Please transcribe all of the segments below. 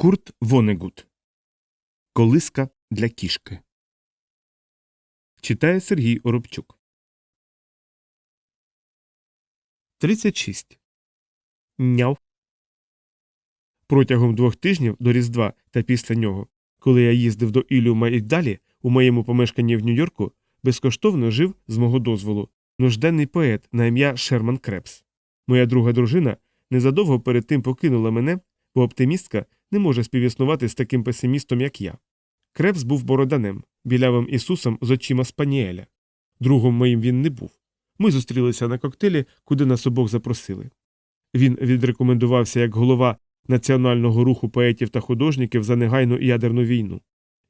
Курт Вонегут. Колиска для кішки. Читає Сергій Оробчук. 36. Няв. Протягом двох тижнів до Різдва та після нього, коли я їздив до Ілюма і далі, у моєму помешканні в Нью-Йорку, безкоштовно жив з мого дозволу нужденний поет на ім'я Шерман Крепс. Моя друга дружина незадовго перед тим покинула мене, бо оптимістка не може співіснувати з таким песимістом, як я. Крепс був бороданем, білявим Ісусом з очима Спаніеля. Другом моїм він не був. Ми зустрілися на коктейлі, куди нас обох запросили. Він відрекомендувався як голова національного руху поетів та художників за негайну ядерну війну.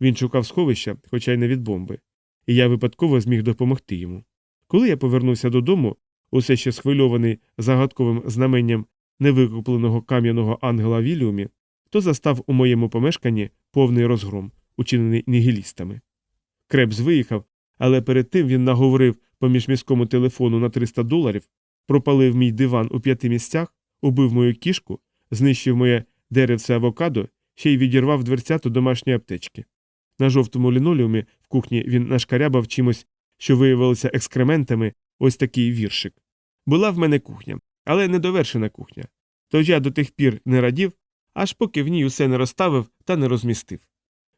Він шукав сховища, хоча й не від бомби, і я випадково зміг допомогти йому. Коли я повернувся додому, усе ще схвильований загадковим знаменням невикупленого кам'яного ангела Віліумі, то застав у моєму помешканні повний розгром, учинений нігілістами. Крепс виїхав, але перед тим він наговорив по міжміському телефону на 300 доларів, пропалив мій диван у п'яти місцях, убив мою кішку, знищив моє деревце авокадо, ще й відірвав дверцяту домашньої аптечки. На жовтому лінолеумі в кухні він нашкарябав чимось, що виявилося екскрементами, ось такий віршик. Була в мене кухня, але недовершена кухня. Тож я до тих пір не радів, аж поки в ній усе не розставив та не розмістив.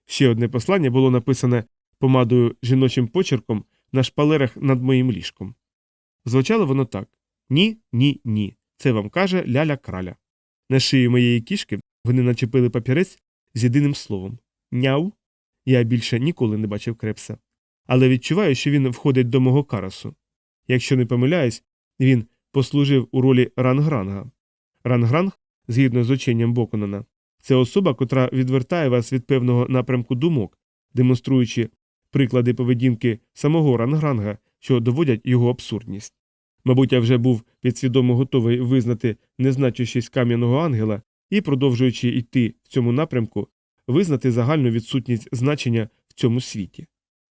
Ще одне послання було написане помадою жіночим почерком на шпалерах над моїм ліжком. Звучало воно так Ні, ні, ні. Це вам каже ляля краля. На шиї моєї кішки вони начепили папірець з єдиним словом Няу. Я більше ніколи не бачив крепса. Але відчуваю, що він входить до мого карасу. Якщо не помиляюсь, він послужив у ролі рангранга. Рангранг, згідно з ученням Боконана, це особа, котра відвертає вас від певного напрямку думок, демонструючи приклади поведінки самого рангранга, що доводять його абсурдність. Мабуть, я вже був підсвідомо готовий визнати незначущість кам'яного ангела і, продовжуючи йти в цьому напрямку, визнати загальну відсутність значення в цьому світі.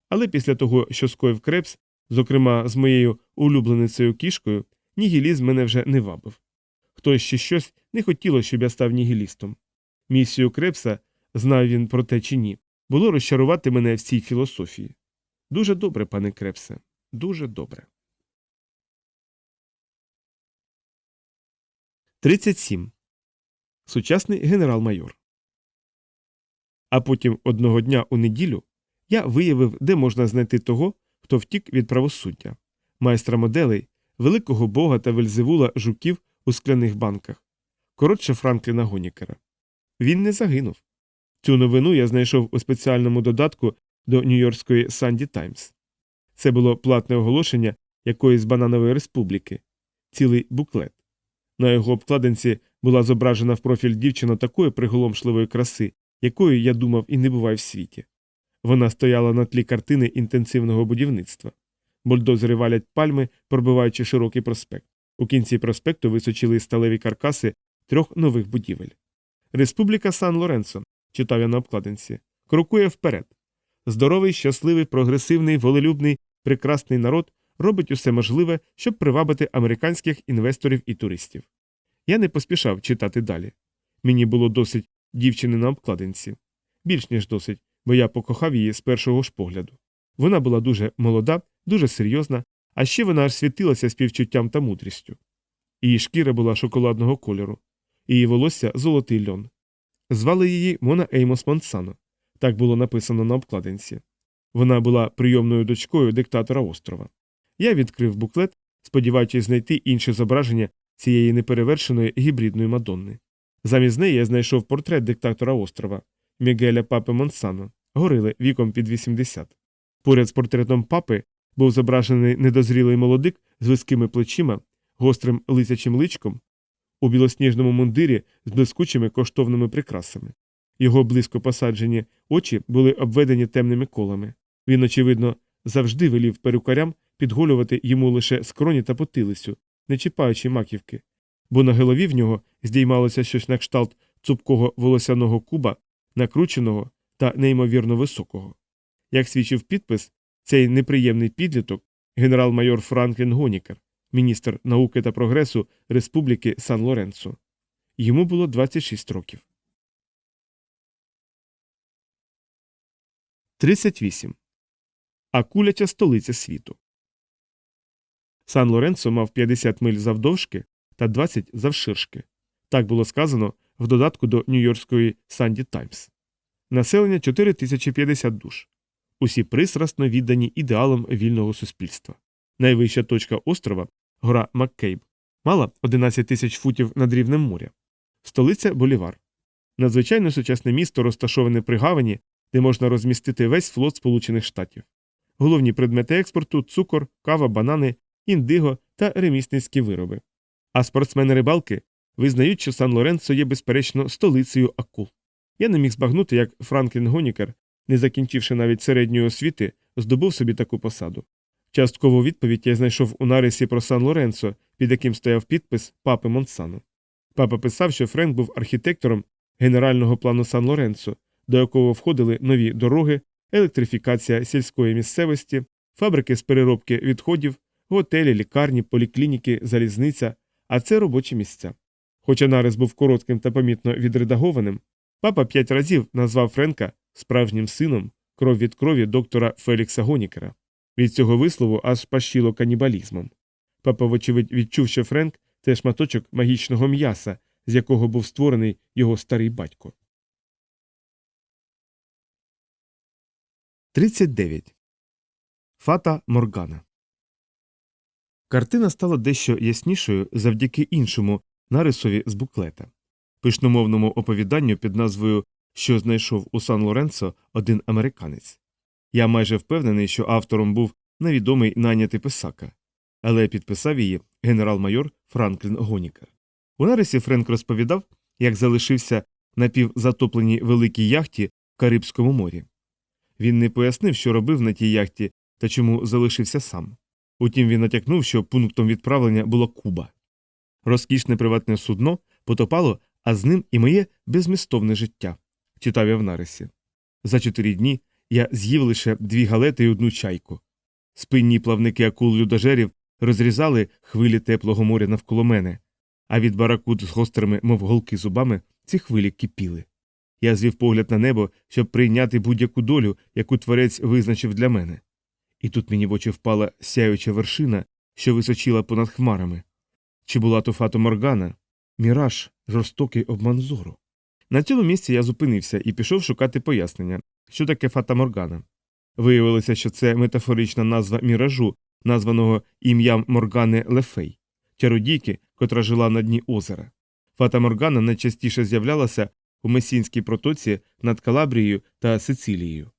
Але після того, що скоїв крепс, зокрема з моєю улюбленицею кішкою, нігілізм мене вже не вабив. Хтось ще щось не хотіло, щоб я став нігілістом. Місію крепса, знав він про те чи ні, було розчарувати мене в цій філософії. Дуже добре, пане крепсе, дуже добре. 37. Сучасний генерал-майор. А потім одного дня у неділю я виявив, де можна знайти того, хто втік від правосуддя, майстра моделей, великого бога та вельзевула жуків у скляних банках, коротше Франкліна Гонікера. Він не загинув. Цю новину я знайшов у спеціальному додатку до Нью-Йоркської Санді Таймс. Це було платне оголошення якоїсь бананової республіки, цілий буклет. На його обкладинці була зображена в профіль дівчина такої приголомшливої краси, якою я думав і не буває в світі. Вона стояла на тлі картини інтенсивного будівництва. Бульдозери валять пальми, пробиваючи широкий проспект. У кінці проспекту височили сталеві каркаси трьох нових будівель. Республіка Сан Лоренцо, читав я на обкладинці, крокує вперед. Здоровий, щасливий, прогресивний, волелюбний, прекрасний народ робить усе можливе, щоб привабити американських інвесторів і туристів. Я не поспішав читати далі. Мені було досить дівчини на обкладинці. Більш ніж досить, бо я покохав її з першого ж погляду. Вона була дуже молода, дуже серйозна, а ще вона аж світилася співчуттям та мудрістю. Її шкіра була шоколадного кольору, її волосся золотий льон. Звали її Мона Еймос Монсано. Так було написано на обкладинці. Вона була прийомною дочкою диктатора острова. Я відкрив буклет, сподіваючись знайти інше зображення цієї неперевершеної гібридної мадонни. Замість неї я знайшов портрет диктатора острова Мігеля Папи Монсано, горили віком під 80. Поряд з портретом папи був зображений недозрілий молодик з вискими плечима, гострим лисячим личком, у білосніжному мундирі з блискучими коштовними прикрасами. Його близько посаджені очі були обведені темними колами. Він, очевидно, завжди велів перукарям підголювати йому лише скроні та потилицю, не чіпаючи маківки, бо на голові в нього здіймалося щось на кшталт цупкого волосяного куба, накрученого та неймовірно високого. Як свідчив підпис, цей неприємний підліток, генерал-майор Франклін Гонікер, міністр науки та прогресу Республіки Сан Лоренцо. Йому було 26 років. 38. Акуляча столиця світу. Сан Лоренцо мав 50 миль завдовжки та 20 завширшки. Так було сказано в додатку до Нью-Йоркської Санді Таймс. Населення 4050 душ. Усі пристрасно віддані ідеалам вільного суспільства. Найвища точка острова, гора Маккейб, мала 11 тисяч футів над рівнем моря. Столиця Болівар. Надзвичайно сучасне місто розташоване при гавані, де можна розмістити весь флот Сполучених Штатів. Головні предмети експорту цукор, кава, банани, індиго та ремісницькі вироби. А спортсмени-рибалки визнають, що Сан Лоренцо є безперечно столицею акул. Я не міг збагнути, як Франклін Гонікер, не закінчивши навіть середньої освіти, здобув собі таку посаду. Часткову відповідь я знайшов у нарисі про Сан Лоренцо, під яким стояв підпис папи Монсано. Папа писав, що Френк був архітектором генерального плану Сан Лоренцо, до якого входили нові дороги, електрифікація сільської місцевості, фабрики з переробки відходів, готелі, лікарні, поліклініки, залізниця, а це робочі місця. Хоча нарис був коротким та помітно відредагованим, папа п'ять разів назвав Френка справжнім сином кров від крові доктора Фелікса Гонікера. Від цього вислову аж пащило канібалізмом. Папа, вочевидь, відчув, що Френк це шматочок магічного м'яса, з якого був створений його старий батько. 39. Фата Моргана Картина стала дещо яснішою завдяки іншому нарисові з буклета, пишномовному оповіданню під назвою Що знайшов у Сан Лоренцо один американець. Я майже впевнений, що автором був невідомий найнятий писака, але підписав її генерал-майор Франклін Гонікер. У нарисі Френк розповідав, як залишився на півзатопленій великій яхті в Карибському морі. Він не пояснив, що робив на тій яхті та чому залишився сам. Утім, він натякнув, що пунктом відправлення була Куба. Розкішне приватне судно потопало, а з ним і моє безмістовне життя, читав я в нарисі. За чотири дні я з'їв лише дві галети і одну чайку. Спинні плавники акул людожерів розрізали хвилі теплого моря навколо мене, а від баракут з гострими, мов голки зубами, ці хвилі кипіли. Я звів погляд на небо, щоб прийняти будь-яку долю, яку творець визначив для мене. І тут мені в очі впала сяюча вершина, що височила понад хмарами. Чи була то фато Моргана? Міраж, жорстокий обман зору. На цьому місці я зупинився і пішов шукати пояснення, що таке фата Моргана. Виявилося, що це метафорична назва міражу, названого ім'ям Моргани Лефей, чародійки, котра жила на дні озера. Фата Моргана найчастіше з'являлася у Месінській протоці над Калабрією та Сицилією.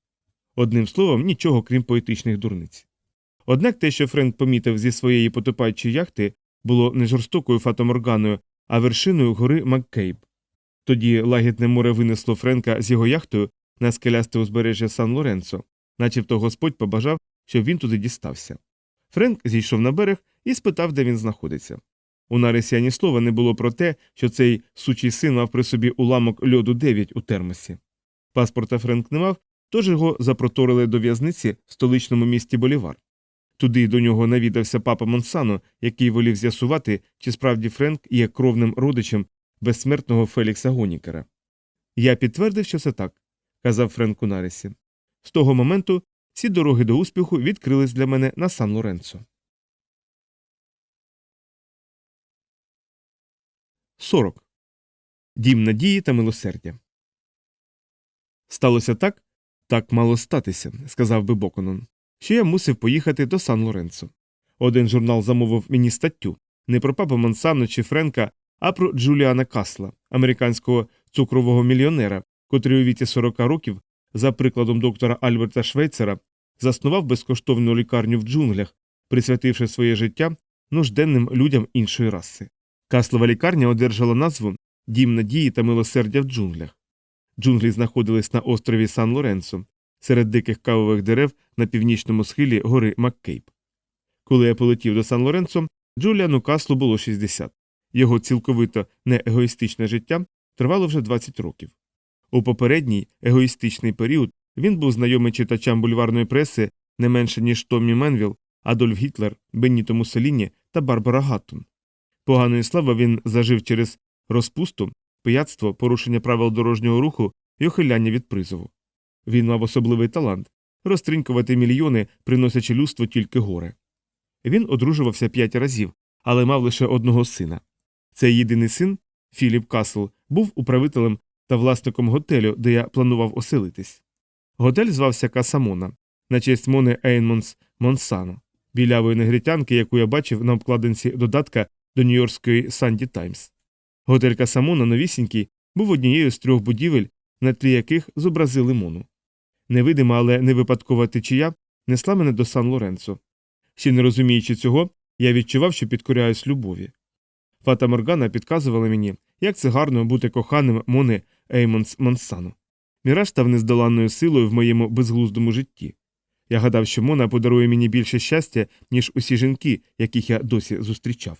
Одним словом, нічого крім поетичних дурниць. Однак те, що Френк помітив зі своєї потопаючої яхти, було не жорстокою фатоморганою, а вершиною гори Маккейб. Тоді лагідне море винесло Френка з його яхтою на скелясте узбережжя Сан Лоренцо, начебто Господь побажав, щоб він туди дістався. Френк зійшов на берег і спитав, де він знаходиться. У нарисі ані слова не було про те, що цей сучий син мав при собі уламок льоду 9 у термосі. Паспорта Френк не мав, тож його запроторили до в'язниці в столичному місті Болівар. Туди до нього навідався папа Монсано, який волів з'ясувати, чи справді Френк є кровним родичем безсмертного Фелікса Гонікера. Я підтвердив, що це так, казав Френк у нарисі. З того моменту всі дороги до успіху відкрились для мене на Сан Лоренцо. 40. Дім надії та милосердя. Сталося так, так мало статися, сказав би Боконон, що я мусив поїхати до Сан Лоренцо. Один журнал замовив мені статтю не про папа Монсано чи Френка, а про Джуліана Касла, американського цукрового мільйонера, котрий у віці 40 років, за прикладом доктора Альберта Швейцера, заснував безкоштовну лікарню в джунглях, присвятивши своє життя нужденним людям іншої раси. Каслова лікарня одержала назву Дім надії та милосердя в джунглях. Джунглі знаходились на острові Сан Лоренцо, серед диких кавових дерев на північному схилі гори Маккейп. Коли я полетів до Сан Лоренцо, Джуліану Каслу було 60. Його цілковито неегоїстичне життя тривало вже 20 років. У попередній егоїстичний період він був знайомий читачам бульварної преси не менше, ніж Томмі Менвіл, Адольф Гітлер, Бенніто Муссоліні та Барбара Гаттон. Поганої слави він зажив через розпусту, пияцтво, порушення правил дорожнього руху і ухиляння від призову. Він мав особливий талант розтринькувати мільйони, приносячи людству тільки горе. Він одружувався п'ять разів, але мав лише одного сина. Цей єдиний син, Філіп Касл, був управителем та власником готелю, де я планував оселитись. Готель звався Касамона на честь Мони Ейнмонс Монсано, білявої негритянки, яку я бачив на обкладинці додатка до Нью-Йоркської Санді Таймс. Готель Касамона новісінький був однією з трьох будівель, на тлі яких зобразили Мону. Невидима, але не випадкова течія несла мене до Сан Лоренцо. Ще не розуміючи цього, я відчував, що підкоряюсь любові. Фата Моргана підказувала мені, як це гарно бути коханим Мони Еймонс Монсану. Міраж став нездоланною силою в моєму безглуздому житті. Я гадав, що Мона подарує мені більше щастя, ніж усі жінки, яких я досі зустрічав.